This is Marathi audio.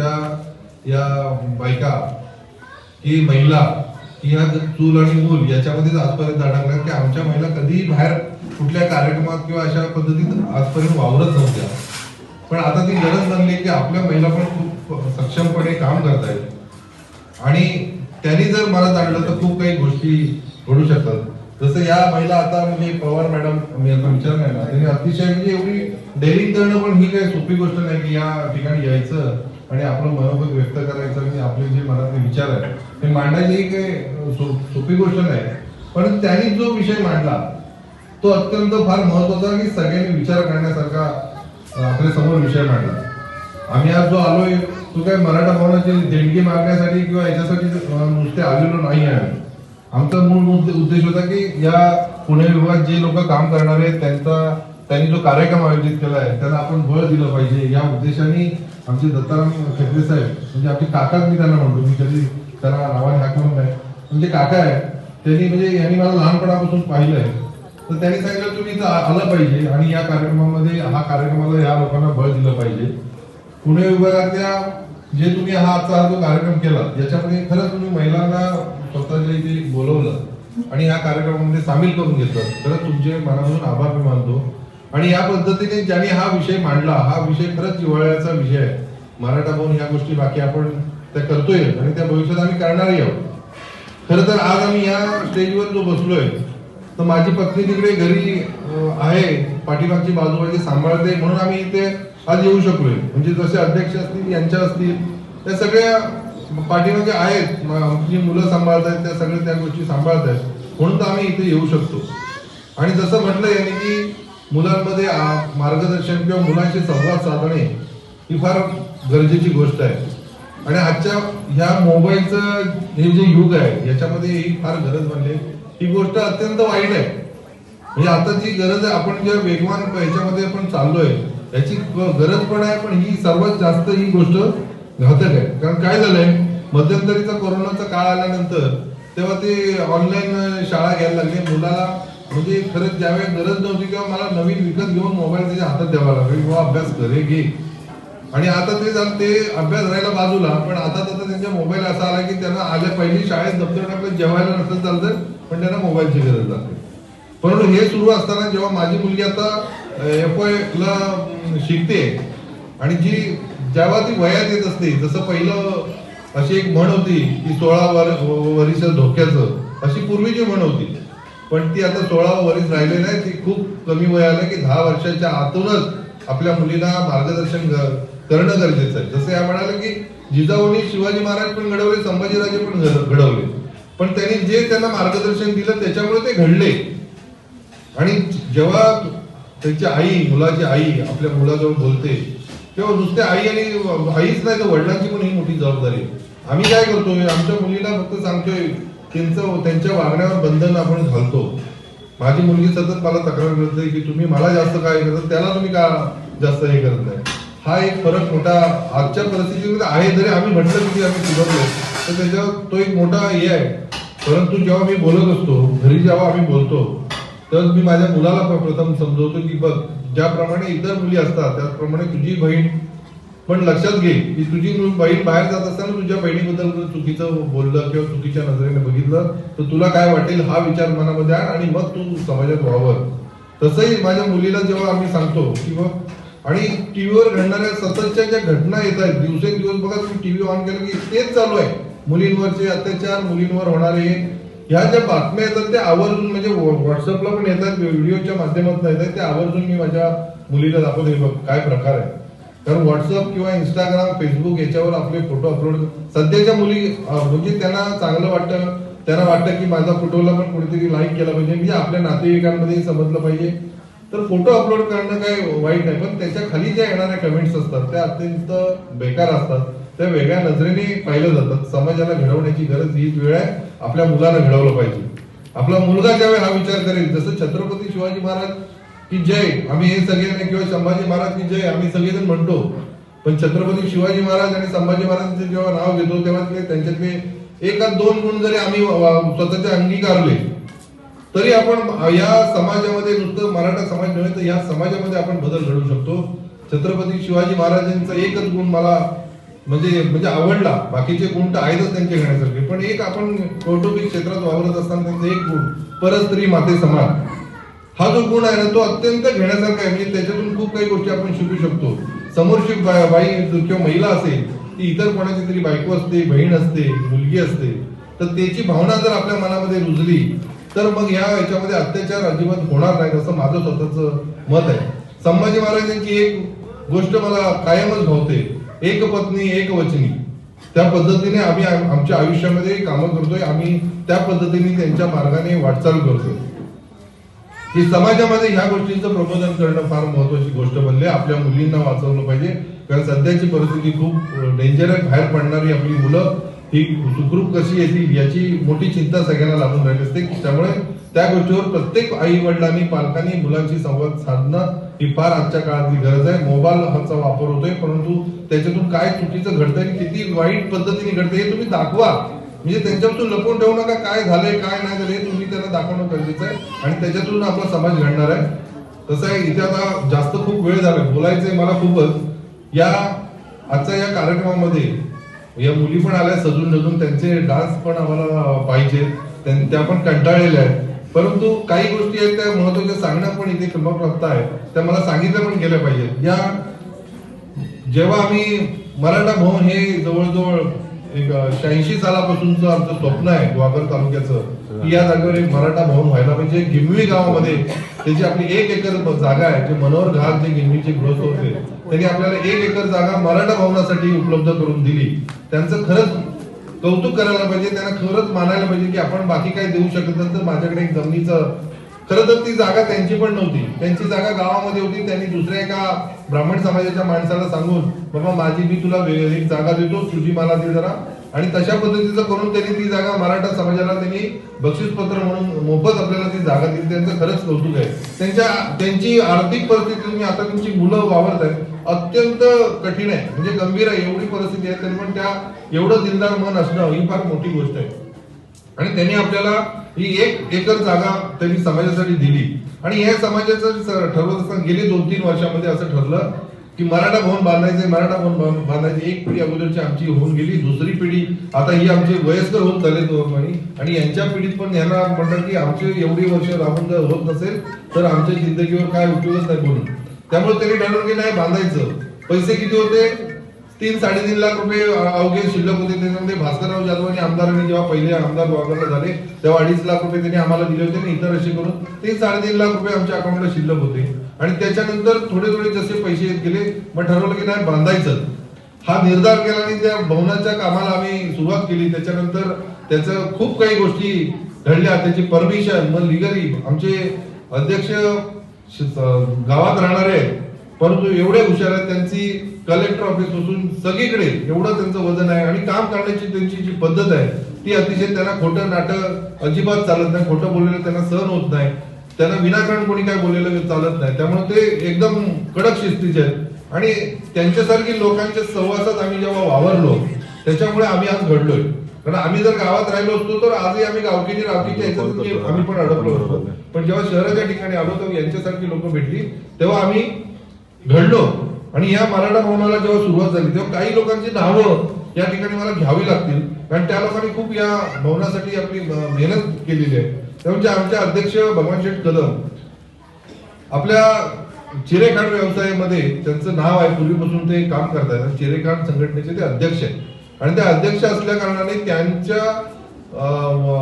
आमच्या या बायका की महिला की ह्या चूल आणि मूल याच्यामध्येच आजपर्यंत अडकल्यात की आमच्या महिला कधीही बाहेर कुठल्या कार्यक्रमात किंवा अशा पद्धतीत आजपर्यंत वावरत नव्हत्या. पण आता ती गरज बनली की आपल्या महिला पण खूप सक्षमपणे काम करतायत. आणि त्यांनी जर मला जाणलं तर खूप काही गोष्टी घडू शकतात. जसं या महिला आता म्हणजे पवार मॅडम मी आता विचार नाही ना त्यांनी अतिशय म्हणजे एवढी डेअरिंग करणं पण ही काही सोपी गोष्ट नाही की या ठिकाणी यायचं. आणि आपलं मनोगत व्यक्त करायचं आणि आपले जे मनातले विचार आहेत ते मांडायची ही काही सो- सोपी गोष्ट नाही. पण त्यांनी जो विषय मांडला तो अत्यंत फार महत्त्वाचा की सगळ्यांनी विचार करण्यासारखा आपल्यासमोर विषय मांडला. आम्ही आज जो आलोय तो काय मराठा भवनाची देणगी मागण्यासाठी किंवा याच्यासाठी नुसते आलेलो नाही आहे. आमचा मूळ मुद्दे- उद्देश होता की या पुणे विभागात जे लोक काम करणार आहेत त्यांचा त्यांनी जो कार्यक्रम आयोजित केला आहे त्यांना आपण बळ दिलं पाहिजे. या उद्देशाने आमचे दत्ताराम खेकडे साहेब म्हणजे आमचे काकाच मी त्यांना म्हणतो मी कधी त्यांना नावाने हाक म्हणून नाही. म्हणजे काका आहे त्यांनी म्हणजे यांनी मला लहानपणापासून पाहिलंय तर त्यांनी सांगितलं तुम्ही इथं आलं पाहिजे आणि या कार्यक्रमामध्ये हा कार्यक्रमाला या लोकांना बळ दिलं पाहिजे. पुणे विभागातल्या जे तुम्ही हा आजचा जो कार्यक्रम केला याच्यामध्ये खरंच तुम्ही महिलांना स्वतःच्या इथे बोलवलं आणि या कार्यक्रमामध्ये सामील करून घेतलं. खरंच तुमचे मनापासून आभार मी मानतो. आणि या पद्धतीने ज्यांनी हा विषय मांडला हा विषय खरंच जिव्हाळ्याचा विषय आहे. मराठा भवन ह्या गोष्टी बाकी आपण त्या करतोय आणि त्या भविष्यात आम्ही करणारही आहोत. खरं तर आज आम्ही या स्टेजवर जो बसलोय तर माझी पत्नी तिकडे घरी आहे पाठीमागची बाजू म्हणजे सांभाळते म्हणून आम्ही इथे आज येऊ शकलोय. म्हणजे जसे अध्यक्ष असतील यांच्या असतील त्या सगळ्या पाठीमागे आहेत. जी आमची मुलं सांभाळत आहेत त्या सगळ्या त्या गोष्टी सांभाळत आहेत. म्हणून तर आम्ही इथे येऊ शकतो. आणि जसं म्हटलं यांनी की मुलांमध्ये मार्गदर्शन किंवा मुलांशी संवाद साधणे ही फार गरजेची गोष्ट आहे. आणि आजच्या ह्या मोबाईलचं हे जे युग आहे याच्यामध्ये ही फार गरज बनली. ही गोष्ट अत्यंत वाईट आहे. म्हणजे आता जी गरज आहे आपण ज्या वेगवान ह्याच्यामध्ये आपण चाललोय याची गरज पण आहे पण ही सर्वात जास्त ही गोष्ट घातक आहे. कारण काय झालंय मध्यंतरीचा कोरोनाचा काळ आल्यानंतर तेव्हा ते ऑनलाईन शाळा घ्यायला लागली. मुलाला म्हणजे खरंच ज्यावेळेस गरज नव्हती किंवा मला नवीन विकत घेऊन मोबाईल त्याच्या हातात द्यावा लागेल. किंवा अभ्यास करे घे. आणि आता ते झालं ते अभ्यास राहिला बाजूला पण आता तर त्यांच्या मोबाईल असा आला की त्यांना आल्या पहिली शाळेत दप्तर टाकलं जेवायला नसतं चालतं पण त्यांना मोबाईलची गरज लागते. परंतु हे सुरू असताना जेव्हा माझी मुलगी आता एफ ला शिकते आणि जी जेव्हा ती वयात येत असते जसं पहिलं अशी एक म्हण होती की सोळा वर वरीस धोक्याचं अशी पूर्वीची म्हण होती. पण ती आता सोळा वरीस राहिले नाही ती खूप कमी वयाला की दहा वर्षाच्या आतूनच आपल्या मुलीला मार्गदर्शन करणं गरजेचं आहे. जसं या म्हणाले की जिजाऊनी शिवाजी महाराज पण घडवले संभाजीराजे पण घडवले. पण त्यांनी जे त्यांना मार्गदर्शन दिलं त्याच्यामुळे ते घडले. आणि जेव्हा त्यांची आई मुलाची आई आपल्या मुलाजवळ बोलते तेव्हा नुसते आई आणि आईच नाही तर वडिलांची पण ही मोठी जबाबदारी आम्ही काय करतोय? आमच्या मुलीला फक्त सांगतोय त्यांचं त्यांच्या वागण्यावर बंधन आपण घालतो. माझी मुलगी सतत मला तक्रार करते की तुम्ही मला जास्त काय करत त्याला तुम्ही का जास्त हे करत नाही? हा एक फरक मोठा आजच्या परिस्थितीमध्ये आहे जरी आम्ही म्हटलं की आम्ही सुधारलो. तर त्याच्यावर तो एक मोठा हे आहे. परंतु जेव्हा मी बोलत असतो घरी जेव्हा आम्ही बोलतो तर मी माझ्या मुलाला प्रथम समजवतो की बघ ज्याप्रमाणे इतर मुली असतात त्याचप्रमाणे तुझी बहीण पण लक्षात घे की तुझी बहीण बाहेर जात असताना तुझ्या बहिणीबद्दल चुकीचं बोललं किंवा चुकीच्या नजरेने बघितलं तर तुला काय वाटेल हा विचार मनामध्ये आण आणि मग तू समाजात वावर तसंही माझ्या मुलीला जेव्हा आम्ही सांगतो की बघ आणि टीव्हीवर घडणाऱ्या सततच्या ज्या घटना येत आहेत दिवसेंदिवस बघा तुम्ही टीव्ही ऑन केलं की तेच चालू आहे. मुलींवरचे अत्याचार मुलींवर होणारे ह्या ज्या बातम्या येतात त्या आवर्जून म्हणजे व्हॉट्सअपला पण येतात व्हिडिओच्या माध्यमातून येतात त्या आवर्जून मी माझ्या मुलीला दाखवते बघ काय प्रकार आहे. कारण व्हॉट्सअप किंवा इंस्टाग्राम फेसबुक याच्यावर आपले फोटो अपलोड सध्याच्या मुली म्हणजे त्यांना चांगलं वाटतं. त्यांना वाटतं की माझा फोटोला पण कुठेतरी लाईक केला पाहिजे. म्हणजे आपल्या नातेवाईकांमध्ये समजलं पाहिजे. तर फोटो अपलोड करणं काही वाईट नाही पण त्याच्याखाली ज्या येणाऱ्या कमेंट्स असतात त्या अत्यंत बेकार असतात. त्या वेगळ्या नजरेने पाहिलं जातात. समाजाला घडवण्याची गरज हीच वेळ आहे. आपल्या मुलाला घडवलं पाहिजे. आपला मुलगा ज्यावेळी हा विचार करेल जसं छत्रपती शिवाजी महाराज की जय आम्ही हे सगळे किंवा संभाजी महाराज की जय आम्ही सगळेजण म्हणतो. पण छत्रपती शिवाजी महाराज आणि संभाजी महाराजांचे जेव्हा नाव घेतो तेव्हा ते त्यांच्यातले एका दोन गुण जरी आम्ही स्वतःचे अंगीकारले तरी आपण या समाजामध्ये नुसतं मराठा समाज नव्हे तर या समाजामध्ये आपण बदल घडवू शकतो. छत्रपती शिवाजी महाराजांचा एकच गुण मला म्हणजे म्हणजे आवडला. बाकीचे गुण तर आहेतच त्यांचे घेण्यासारखे. पण एक आपण कौटुंबिक क्षेत्रात वावरत असताना त्यांचा एक गुण परस्त्री माते समाज हा जो गुण आहे ना तो अत्यंत घेण्यासारखा आहे. म्हणजे त्याच्यातून खूप काही गोष्टी आपण शिकू शकतो. समोरची बा- बाई किंवा महिला असेल ती इतर कोणाची तरी बायको असते बहीण असते मुलगी असते तर त्याची भावना जर आपल्या मनामध्ये रुजली तर मग या याच्यामध्ये अत्याचार अजिबात होणार नाही असं माझं स्वतःच मत आहे. संभाजी महाराजांची एक गोष्ट मला कायमच भावते. एक पत्नी एक वचनी. त्या पद्धतीने आम्ही आमच्या आयुष्यामध्ये कामं करतोय. आम्ही त्या पद्धतीने त्यांच्या मार्गाने वाटचाल करतोय. की समाजामध्ये ह्या गोष्टींचं प्रबोधन करणं फार महत्वाची गोष्ट बनली. आपल्या मुलींना वाचवलं पाहिजे. कारण सध्याची परिस्थिती खूप डेंजर आहे बाहेर पडणारी आपली मुलं ही सुखरूप कशी येतील याची मोठी चिंता सगळ्यांना लागून राहिली असते. त्यामुळे त्या गोष्टीवर प्रत्येक आई वडिलांनी पालकांनी मुलांशी संवाद साधणं ही फार आजच्या काळातली गरज आहे. मोबाईल हाचा वापर होतोय परंतु त्याच्यातून काय चुकीचं घडतंय किती वाईट पद्धतीने घडतंय हे तुम्ही दाखवा. म्हणजे त्यांच्यापासून लपवून ठेवू नका काय झालंय काय नाही झालंय हे तुम्ही त्यांना दाखवणं गरजेचं आहे. आणि त्याच्यातून आपला समाज घडणार आहे. तसं आहे इथे आता जास्त खूप वेळ झाला बोलायचंय मला खूपच. या आजच्या या कार्यक्रमामध्ये या मुली पण आल्या सजून नजून त्यांचे डान्स पण आम्हाला पाहिजे त्यां- त्या पण कंटाळलेल्या आहेत. परंतु काही गोष्टी आहेत त्या महत्त्वाच्या सांगणं पण इथे क्रमप्राप्त आहे त्या मला सांगितल्या पण गेल्या पाहिजेत. या जेव्हा आम्ही मराठा भवन हे जवळजवळ एक शहाऐंशी सालापासूनचं आमचं स्वप्न आहे ग्वागर तालुक्याचं. की या जागेवर एक मराठा भवन व्हायला पाहिजे. गिमवी गावामध्ये त्याची आपली एक एकर जागा आहे. जे मनोहर घाट जे गिमवीचे ग्रोथ होते त्यांनी आपल्याला एक एकर जागा मराठा भवनासाठी उपलब्ध करून दिली. त्यांचं खरंच कौतुक करायला पाहिजे. त्यांना खरंच मानायला पाहिजे की आपण बाकी काही देऊ शकत नाही तर माझ्याकडे एक जमिनीचं खरं तर ती जागा त्यांची पण नव्हती. त्यांची जागा गावामध्ये होती. त्यांनी दुसऱ्या एका ब्राह्मण समाजाच्या माणसाला सांगून बाबा माझी मी तुला एक जागा देतो. तुझी मला दे जरा. आणि तशा पद्धतीचं करून त्यांनी ती जागा मराठा समाजाला त्यांनी बक्षीसपत्र म्हणून मोफत आपल्याला ती जागा दिली. त्यांचं खरंच कौतुक आहे. त्यांच्या त्यांची आर्थिक परिस्थिती तुम्ही आता तुमची मुलं वावरत आहेत. अत्यंत कठीण आहे. म्हणजे गंभीर आहे. एवढी परिस्थिती आहे तरी पण त्या एवढं दिलदार मन असणं ही फार मोठी गोष्ट आहे. आणि त्यांनी आपल्याला ही एक एकर जागा त्यांनी समाजासाठी दिली. आणि या समाजाचं ठरवत असताना गेली दोन तीन वर्षामध्ये असं ठरलं की मराठा भवन बांधायचे मराठा भवन बांधायचे एक पिढी अगोदरची आमची होऊन गेली दुसरी पिढी आता ही आमची वयस्कर होत झाले दोघांनी आणि यांच्या पिढीत पण यांना म्हणतात की आमचे एवढी वर्ष राहून जर होत नसेल तर आमच्या जिंदगीवर काय उपयोगच नाही म्हणून. त्यामुळे त्यांनी ठरवलं की नाही बांधायचं. पैसे किती होते? तीन साडेतीन लाख रुपये अवघे शिल्लक होते. त्याच्यामध्ये भास्करराव जाधव आणि आमदारांनी जेव्हा पहिले आमदार वागरला झाले तेव्हा अडीच लाख रुपये त्यांनी आम्हाला दिले होते आणि इतर असे करून तीन साडेतीन लाख रुपये आमच्या अकाउंटला शिल्लक होते. आणि त्याच्यानंतर थोडे थोडे जसे पैसे येत गेले मग ठरवलं की नाही बांधायचं. हा निर्धार केला आणि त्या भवनाच्या कामाला आम्ही सुरुवात केली. त्याच्यानंतर त्याचं खूप काही गोष्टी घडल्या. त्याची परमिशन मग लिगली आमचे अध्यक्ष श- गावात राहणारे आहेत. परंतु एवढे हुशार आहेत त्यांची कलेक्टर ऑफिसपासून सगळीकडे एवढं त्यांचं वजन आहे आणि काम करण्याची त्यांची जी पद्धत आहे ती अतिशय त्यांना खोटं नाटक अजिबात चालत नाही खोटं बोललेलं त्यांना सहन होत नाही. त्यांना विनाकारण कोणी काय बोललेलं चालत नाही. त्यामुळे ते एकदम कडक शिस्तीचे आहेत. आणि त्यांच्यासारखी लोकांच्या सहवासात आम्ही जेव्हा वावरलो त्याच्यामुळे आम्ही आज घडलोय. कारण आम्ही जर गावात राहिलो असतो तर आजही आम्ही गावकीनी रावकीच्या आम्ही पण अडकलो असतो. पण जेव्हा शहराच्या ठिकाणी आलो तेव्हा यांच्यासारखी लोक भेटली तेव्हा आम्ही घडलो. आणि या मराठा भवनाला जेव्हा सुरुवात झाली तेव्हा काही लोकांची नावं या ठिकाणी मला घ्यावी लागतील. कारण त्या लोकांनी खूप या भवनासाठी आपली मेहनत केलेली आहे. त्यामुळे म्हणजे आमचे अध्यक्ष भगवान शेठ कदम आपल्या चिरेखाण व्यवसायामध्ये त्यांचं नाव आहे. पूर्वीपासून ते काम करतात आणि चिरेखाण संघटनेचे ते अध्यक्ष आहेत. आणि ते अध्यक्ष असल्या कारणाने त्यांच्या अं,